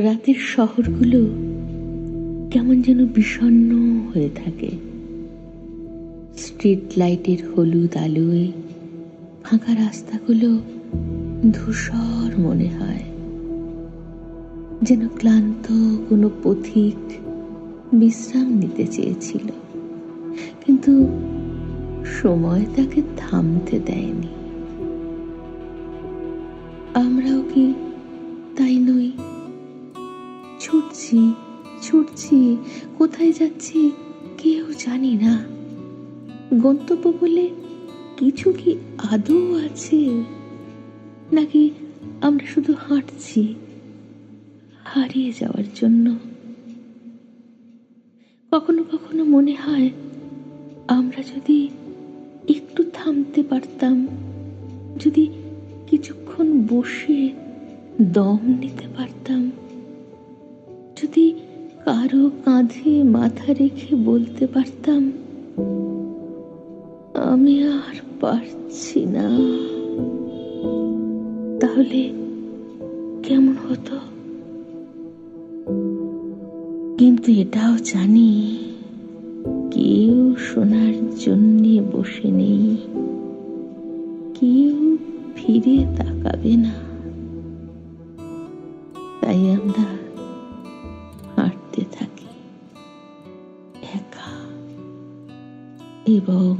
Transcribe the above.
রাতের শহরগুলো কেমন যেন বিষণ্ণ হয়ে থাকে। স্ট্রিট লাইটের হলুদ আলোয় ফাঁকা রাস্তাগুলো ধূসর মনে হয়। যেন ক্লান্ত কোনো পথিক বিশ্রাম নিতে চেয়েছিল। কিন্তু সময় তাকে থামতে দেয়নি। আমরাও কি তাই নই? ছুটছি ছুটছি, কোথায় যাচ্ছি কেউ জানি না। গন্তব্য বলে কিছু কি আদৌ আছে? নাকি আমরা শুধু হাঁটছি হারিয়ে যাওয়ার জন্য? কখনো কখনো মনে হয় আমরা যদি একটু থামতে পারতাম, যদি কিছুক্ষণ বসে দম নিতে পারতাম। যদি কারও কাঁধে মাথা রেখে বলতে পারতাম, আমি আর পারছি না। তাহলে কেমন হতো? কিন্তু এটাও জানি, কেউ শোনার জন্যে বসে নেই, কেউ ফিরে তাকাবে না। 一崩。